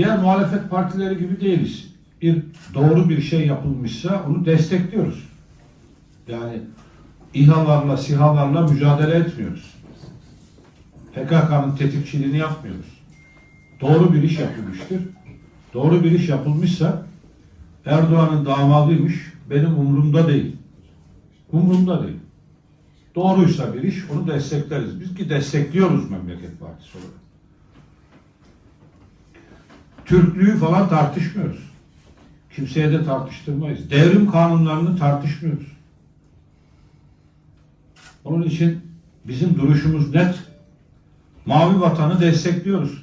Diğer muhalefet partileri gibi değiliz. Bir doğru bir şey yapılmışsa onu destekliyoruz. Yani İHA'larla, SİHA'larla mücadele etmiyoruz. PKK'nın tetikçiliğini yapmıyoruz. Doğru bir iş yapılmıştır. Doğru bir iş yapılmışsa Erdoğan'ın damadıymış benim umurumda değil. Umurumda değil. Doğruysa bir iş onu destekleriz. Biz ki destekliyoruz memleket partisi olarak. Türklüğü falan tartışmıyoruz. Kimseye de tartıştırmayız. Devrim kanunlarını tartışmıyoruz. Onun için bizim duruşumuz net. Mavi vatanı destekliyoruz.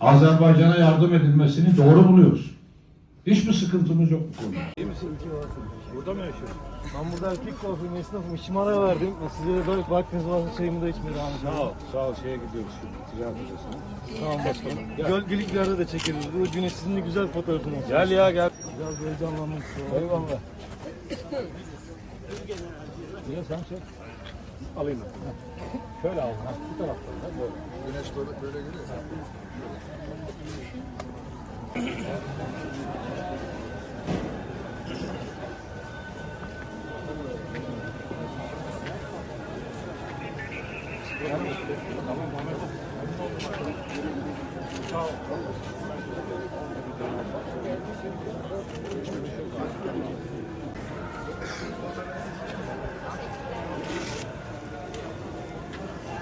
Azerbaycan'a yardım edilmesini doğru buluyoruz. Hiçbir sıkıntımız yok bu konuda. Burada mı yaşıyorsun? Ben burada kickboxing esnafım. İşime ara verdim. Size de böyle vaktiniz varsa çayımı da içmeye devam edeceğim. Sağ ol. Sağ ol. Şeye gidiyoruz şimdi. Ticaret odasına. Tamam başkanım. Gölgeliliklerde de çekeriz. Bu güneş sizin de güzel fotoğrafınız. olsun. Gel ya gel. Biraz heyecanlandım. Eyvallah. Niye sen çek? Alayım ben. Şöyle al. Ha, bu taraftan da böyle. Güneş böyle, böyle geliyor.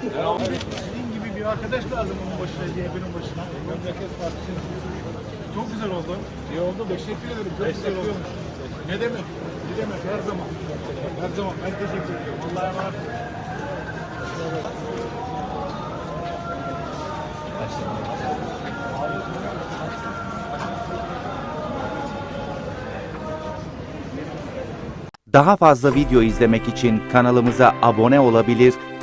Sizin gibi bir arkadaş lazım onun başına, CHP'nin başına. Memleket Partisi'nin. Çok güzel oldu. İyi oldu. Teşekkür ederim. Çok güzel oldu. Ne demek? Ne demek? Her zaman. Her zaman. Ben teşekkür ediyorum. Allah'a emanet olun. Daha fazla video izlemek için kanalımıza abone olabilir,